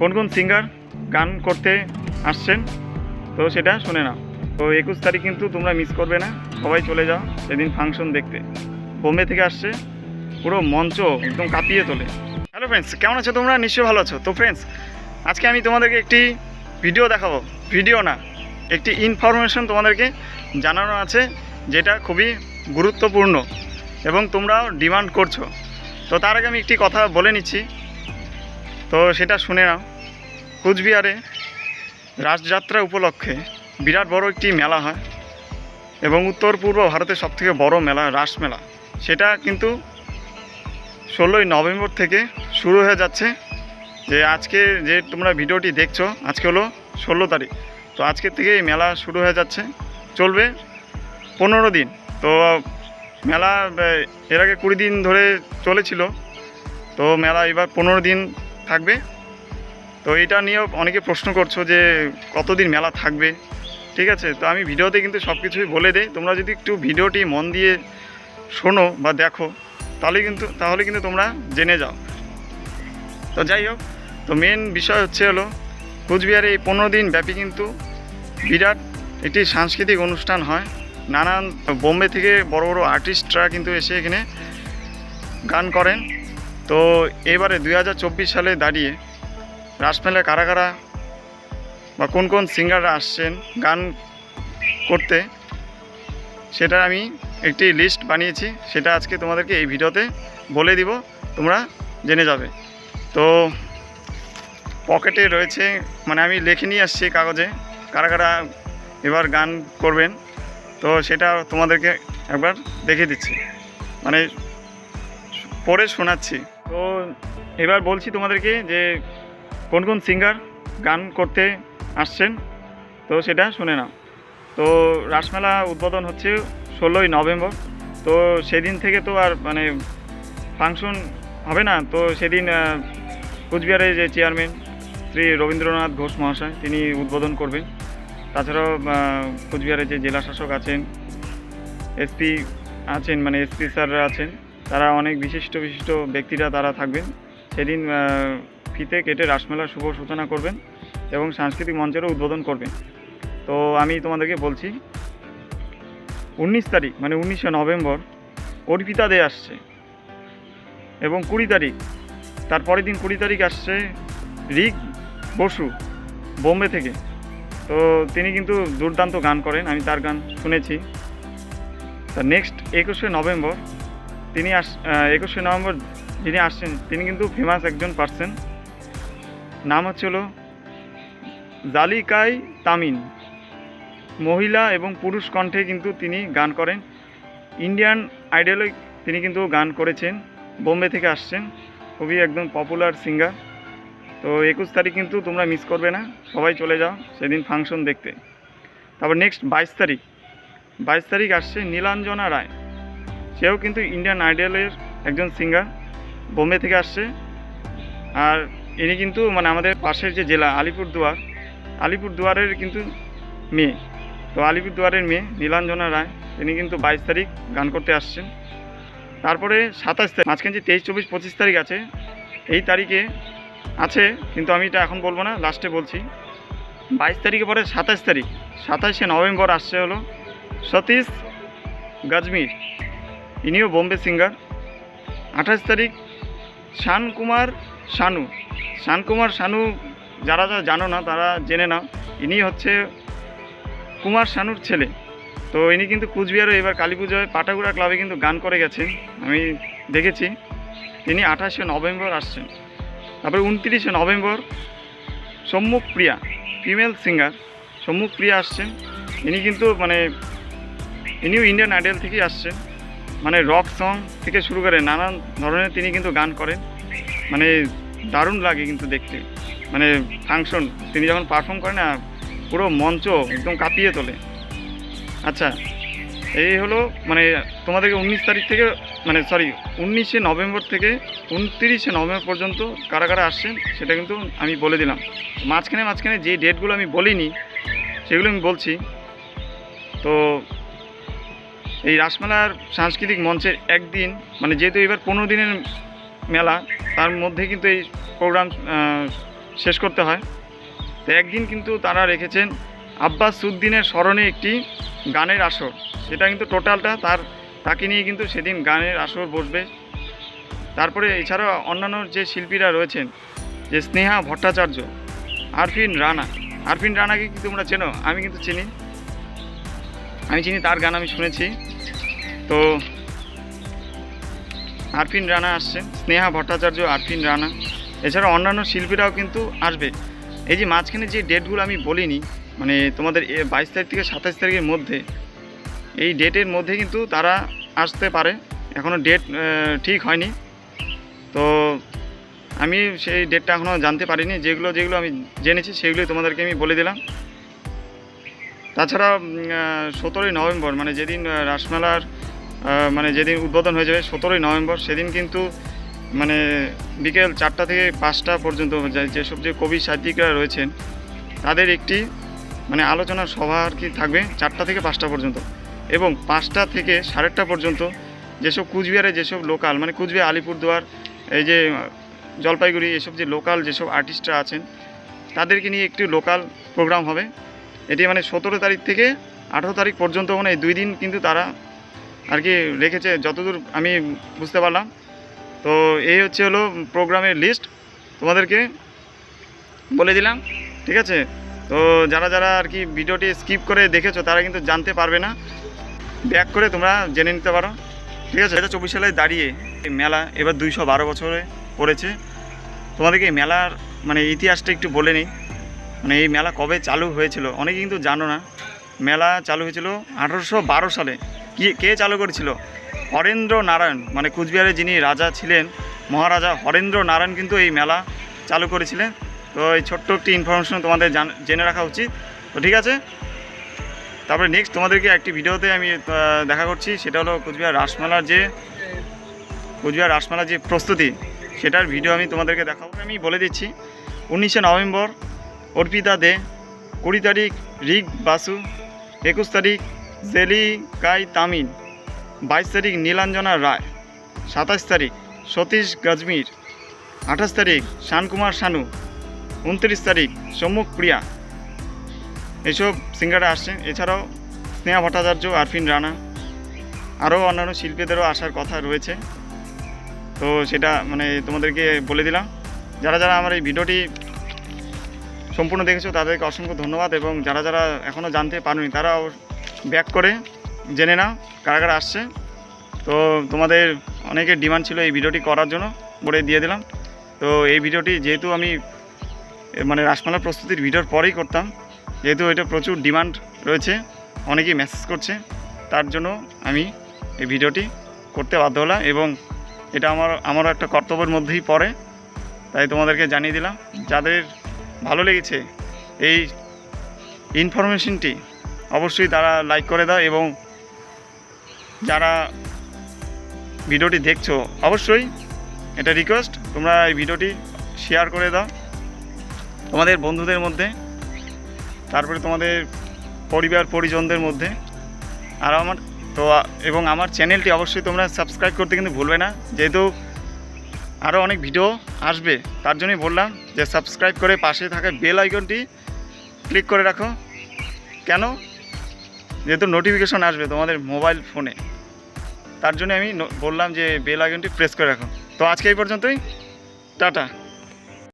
কোন কোন সিঙ্গার গান করতে আসছেন, তো সেটা শুনে নাও। তো একুশ তারিখ কিন্তু তোমরা মিস করবে না, সবাই চলে যাও সেদিন ফাংশন দেখতে। বোম্বে থেকে আসছে, পুরো মঞ্চ একদম কাঁপিয়ে তোলে। হ্যালো ফ্রেন্ডস কেমন আছো তোমরা? নিশ্চয়ই ভালো আছো। তো ফ্রেন্ডস আজকে আমি তোমাদেরকে একটি ভিডিও দেখাবো। ভিডিও না, একটি ইনফরমেশন তোমাদেরকে জানানো আছে, যেটা খুবই গুরুত্বপূর্ণ এবং তোমরাও ডিমান্ড করছ। তো তার আগে আমি একটি কথা বলে নিচ্ছি। তো সেটা শুনে নাও। কুচবিহারে রাসযাত্রা উপলক্ষে বিরাট বড় একটি মেলা হয় এবং উত্তর পূর্ব ভারতের সবথেকে বড় মেলা, রাস মেলা। সেটা কিন্তু ষোলোই নভেম্বর থেকে শুরু হয়ে যাচ্ছে। যে আজকে যে তোমরা ভিডিওটি দেখছ, আজকে হলো ষোলো তারিখ। তো আজকের থেকে এই মেলা শুরু হয়ে যাচ্ছে। চলবে পনেরো দিন। তো মেলা এর আগে কুড়ি দিন ধরে চলেছিল। তো মেলা এবার পনেরো দিন থাকবে। তো এটা নিয়েও অনেকে প্রশ্ন করছ যে কতদিন মেলা থাকবে, ঠিক আছে? তো আমি ভিডিওতে কিন্তু সব কিছুই বলে দেই। তোমরা যদি একটু ভিডিওটি মন দিয়ে শোনো বা দেখো, তাহলে কিন্তু তাহলে কিন্তু তোমরা জেনে যাও। তো যাই হোক, তো মেন বিষয় হচ্ছে হলো, কুচবিহারে এই পনেরো দিন ব্যাপী কিন্তু বিরাট একটি সাংস্কৃতিক অনুষ্ঠান হয়। নানান বোম্বে থেকে বড় বড় আর্টিস্টরা কিন্তু এসে এখানে গান করেন। তো এবারে দু হাজার চব্বিশ সালে দাঁড়িয়ে রাসমেলায় কারা কারা বা কোন কোন সিঙ্গাররা আসছেন, গান করতে, সেটা আমি একটি লিস্ট বানিয়েছি। সেটা আজকে তোমাদেরকে এই ভিডিওতে বলে দিব, তোমরা জেনে যাবে। তো পকেটে রয়েছে মানে আমি লিখে নিয়ে আসছি কাগজে, কারা কারা এবার গান করবেন। তো সেটা তোমাদেরকে একবার দেখে দিচ্ছি। মানে পড়ে শোনাচ্ছি। তো এবার বলছি তোমাদেরকে যে কোন কোন সিঙ্গার গান করতে আসছেন, তো সেটা শুনে নাও। তো রাসমেলা উদ্বোধন হচ্ছে ষোলোই নভেম্বর, তো সেদিন থেকে তো আর মানে ফাংশন হবে না, তো সেদিন কুচবিহারের যে চেয়ারম্যান শ্রী রবীন্দ্রনাথ ঘোষ মহাশয়, তিনি উদ্বোধন করবেন। তাছাড়াও কুচবিহারের যে জেলা শাসক আছেন, এসপি আছেন মানে এসপি স্যাররা আছেন তারা অনেক বিশিষ্ট বিশিষ্ট ব্যক্তিরা তারা থাকবেন। সেদিন ফিতে কেটে রাসমেলার শুভ সূচনা করবেন এবং সাংস্কৃতিক মঞ্চেরও উদ্বোধন করবেন। তো আমি তোমাদেরকে বলছি, উনিশ তারিখ মানে উনিশে নভেম্বর, অর্পিতা দে আসছে এবং কুড়ি তারিখ তারপরের দিন কুড়ি তারিখ আসছে রিক বসু, বোম্বে থেকে। তো তিনি কিন্তু দুর্দান্ত গান করেন, আমি তার গান শুনেছি। তা নেক্সট একুশে নভেম্বর তিনি আস একুশে নভেম্বর যিনি আসছেন, তিনি কিন্তু ফেমাস একজন পার্সন নাম হচ্ছে হলো জালিকাই তামিন। মহিলা এবং পুরুষ কণ্ঠে কিন্তু তিনি গান করেন। ইন্ডিয়ান আইডলে তিনি কিন্তু গান করেছেন। বোম্বে থেকে আসছেন। খুবই একদম পপুলার সিঙ্গার তো একুশ তারিখ কিন্তু তোমরা মিস করবে না। সবাই চলে যাও সেদিন ফাংশন দেখতে। তারপর নেক্সট বাইশ তারিখ। বাইশ তারিখ আসছে নীলাঞ্জনা রায়। সেও কিন্তু ইন্ডিয়ান আইডলের একজন সিঙ্গার বোম্বে থেকে আসছে। আর ইনি কিন্তু মানে আমাদের পাশের যে জেলা, আলিপুরদুয়ার, আলিপুরদুয়ারের কিন্তু মেয়ে। তো আলিপুরদুয়ারের মেয়ে নীলাঞ্জনা রায়, তিনি কিন্তু বাইশ তারিখ গান করতে আসছেন। তারপরে সাতাশ তারিখ, মাঝখানে যে তেইশ, চব্বিশ, পঁচিশ তারিখ আছে, এই তারিখে আছে, কিন্তু আমি এটা এখন বলব না লাস্টে বলছি। বাইশ তারিখে পরে সাতাশ তারিখ, সাতাশে নভেম্বর আসছে হলো সতীশ গাজমির। ইনিও বোম্বে সিঙ্গার। আঠাশ তারিখ, শান কুমার শানু। শান কুমার শানু, যারা যারা জানো না, তারা জেনে নাও, ইনি হচ্ছে কুমার শানুর ছেলে। তো ইনি কিন্তু কুচবিহারে এবার কালী পুজোয় পাটাগুড়া ক্লাবে কিন্তু গান করে গেছেন। আমি দেখেছি, তিনি আঠাশে নভেম্বর আসছেন। তারপরে উনত্রিশে নভেম্বর, সম্মুখ প্রিয়া, ফিমেল সিঙ্গার, সম্মুখ প্রিয়া আসছেন। ইনি কিন্তু মানে ইনিও ইন্ডিয়ান আইডল থেকেই আসছেন। মানে রক সং থেকে শুরু করে নানান ধরনের তিনি কিন্তু গান করেন। মানে দারুণ লাগে কিন্তু দেখতে। মানে ফাংশন তিনি যখন পারফর্ম করেন না পুরো মঞ্চ একদম কাঁপিয়ে তোলে। আচ্ছা এই হলো মানে তোমাদেরকে উনিশ তারিখ থেকে মানে সরি উনিশে নভেম্বর থেকে উনত্রিশে নভেম্বর পর্যন্ত কারা কারা আসছেন সেটা কিন্তু আমি বলে দিলাম। মাঝখানে মাঝখানে যে ডেটগুলো আমি বলিনি, সেগুলো আমি বলছি। তো এই রাসমেলার সাংস্কৃতিক মঞ্চের একদিন মানে যেহেতু এবার পনেরো দিনের মেলা, তার মধ্যে কিন্তু এই প্রোগ্রাম শেষ করতে হয়। তো একদিন কিন্তু তারা রেখেছেন আব্বাস উদ্দিনের স্মরণে একটি গানের আসর। সেটা কিন্তু টোটালটা তার, তাকে নিয়ে কিন্তু সেদিন গানের আসর বসবে। তারপরে এছাড়া অন্যান্য যে শিল্পীরা রয়েছেন, যে স্নেহা ভট্টাচার্য, আরফিন রানা। আরফিন রানাকে কি তোমরা চেনো? আমি কিন্তু চিনি। আমি চিনি, তার গান আমি শুনেছি। তো আরফিন রানা আসছে, স্নেহা ভট্টাচার্য, আরফিন রানা। এছাড়া অন্যান্য শিল্পীরাও কিন্তু আসবে। এই যে মাঝখানে যে ডেটগুলো আমি বলিনি মানে তোমাদের বাইশ তারিখ থেকে সাতাশ তারিখের মধ্যে, এই ডেটের মধ্যে কিন্তু তারা আসতে পারে। এখনও ডেট ঠিক হয়নি। তো আমি সেই ডেটটা এখনও জানতে পারিনি। যেগুলো যেগুলো আমি জেনেছি, সেগুলোই তোমাদেরকে আমি বলে দিলাম। তাছাড়া সতেরোই নভেম্বর মানে যেদিন রাসমেলার মানে যেদিন উদ্বোধন হয়ে যাবে সতেরোই নভেম্বর, সেদিন কিন্তু মানে বিকেল চারটা থেকে পাঁচটা পর্যন্ত যেসব যে কবি সাহিত্যিকরা রয়েছেন, তাদের একটি মানে আলোচনা সভা আর কি থাকবে চারটা থেকে পাঁচটা পর্যন্ত। এবং পাঁচটা থেকে সাড়েটা পর্যন্ত যেসব কুচবিহারে যেসব লোকাল মানে কুচবিহার, আলিপুরদুয়ার, এই যে, জলপাইগুড়ি, এসব যে লোকাল যেসব আর্টিস্টরা আছেন, তাদেরকে নিয়ে একটি লোকাল প্রোগ্রাম হবে। এটি মানে সতেরো তারিখ থেকে আঠেরো তারিখ পর্যন্ত মানে দুই দিন কিন্তু তারা আর কি রেখেছে, যতদূর আমি বুঝতে পারলাম। তো এই হচ্ছে হলো প্রোগ্রামের লিস্ট তোমাদেরকে বলে দিলাম, ঠিক আছে? তো যারা যারা আর কি ভিডিওটি স্কিপ করে দেখেছ, তারা কিন্তু জানতে পারবে না। ব্যাক করে তোমরা জেনে নিতে পারো, ঠিক আছে? এটা চব্বিশ সালে দাঁড়িয়ে এই মেলা এবার দুইশো বারো বছরে পড়েছে। তোমাদেরকে এই মেলার মানে ইতিহাসটা একটু বলে নিই। মানে এই মেলা কবে চালু হয়েছিল? অনেকে কিন্তু জানো না। মেলা চালু হয়েছিল আঠারোশো বারো সালে। কি, কে চালু করেছিল? হরেন্দ্র নারায়ণ। মানে কুচবিহারে যিনি রাজা ছিলেন, মহারাজা হরেন্দ্র নারায়ণ কিন্তু এই মেলা চালু করেছিলেন। তো এই ছোট্ট একটি ইনফরমেশন তোমাদের জান- জেনে রাখা উচিত। তো ঠিক আছে? তারপরে নেক্সট তোমাদেরকে একটি ভিডিওতে আমি দেখা করছি। সেটা হলো কুচবিহার রাসমেলার যে, কুচবিহার রাসমেলার যে প্রস্তুতি, সেটার ভিডিও আমি তোমাদেরকে দেখাবো। আমি বলে দিচ্ছি, উনিশে নভেম্বর অর্পিতা দে, কুড়ি তারিখ রিক বাসু, একুশ তারিখ জেলি কাই তামিন, বাইশ তারিখ নীলাঞ্জনা রায়, সাতাশ তারিখ সতীশ গজমির, আঠাশ তারিখ শানকুমার শানু, উনত্রিশ তারিখ সম্মুখ প্রিয়া। এইসব সিঙ্গারা আসছে। এছাড়াও স্নেহা ভট্টাচার্য, আরফিন রানা, আরও অন্যান্য শিল্পীদেরও আসার কথা রয়েছে। তো সেটা মানে তোমাদেরকে বলে দিলাম। যারা যারা আমার এই ভিডিওটি সম্পূর্ণ দেখেছ, তাদেরকে অসংখ্য ধন্যবাদ এবং যারা যারা এখনও জানতে পারেনি, তারাও ব্যাক করে জেনে নাও কারা কারা আসছে। তো তোমাদের অনেকের ডিমান্ড ছিল এই ভিডিওটি করার জন্য, বলে দিয়ে দিলাম। তো এই ভিডিওটি যেহেতু আমি মানে রাসমালা প্রস্তুতির ভিডিওর পরেই করতাম, যেহেতু এটা প্রচুর ডিমান্ড রয়েছে, অনেকেই মেসেজ করছে, তার জন্য আমি এই ভিডিওটি করতে বাধ্য হলাম এবং এটা আমার, আমারও একটা কর্তব্যের মধ্যেই পড়ে, তাই তোমাদেরকে জানিয়ে দিলাম। যাদের ভালো লেগেছে। এই ইনফরমেশনটি অবশ্যই তারা লাইক করে দাও এবং যারা ভিডিওটি দেখছ, অবশ্যই এটা রিকোয়েস্ট তোমরা এই ভিডিওটি শেয়ার করে দাও। তোমাদের বন্ধুদের মধ্যে, তারপরে তোমাদের পরিবার, পরিজনদের মধ্যে। আর আমার তো, এবং আমার চ্যানেলটি অবশ্যই তোমরা সাবস্ক্রাইব করতে কিন্তু ভুলবে না। যেহেতু আরও অনেক ভিডিও আসবে। তার জন্যই বললাম যে সাবস্ক্রাইব করে পাশে থাকা বেল আইকনটি ক্লিক করে রাখো। কেন? যেহেতু নোটিফিকেশন আসবে তোমাদের মোবাইল ফোনে তার জন্য আমি বললাম যে বেল আইকনটি প্রেস করে রাখো। তো আজকে এই পর্যন্তই। টাটা।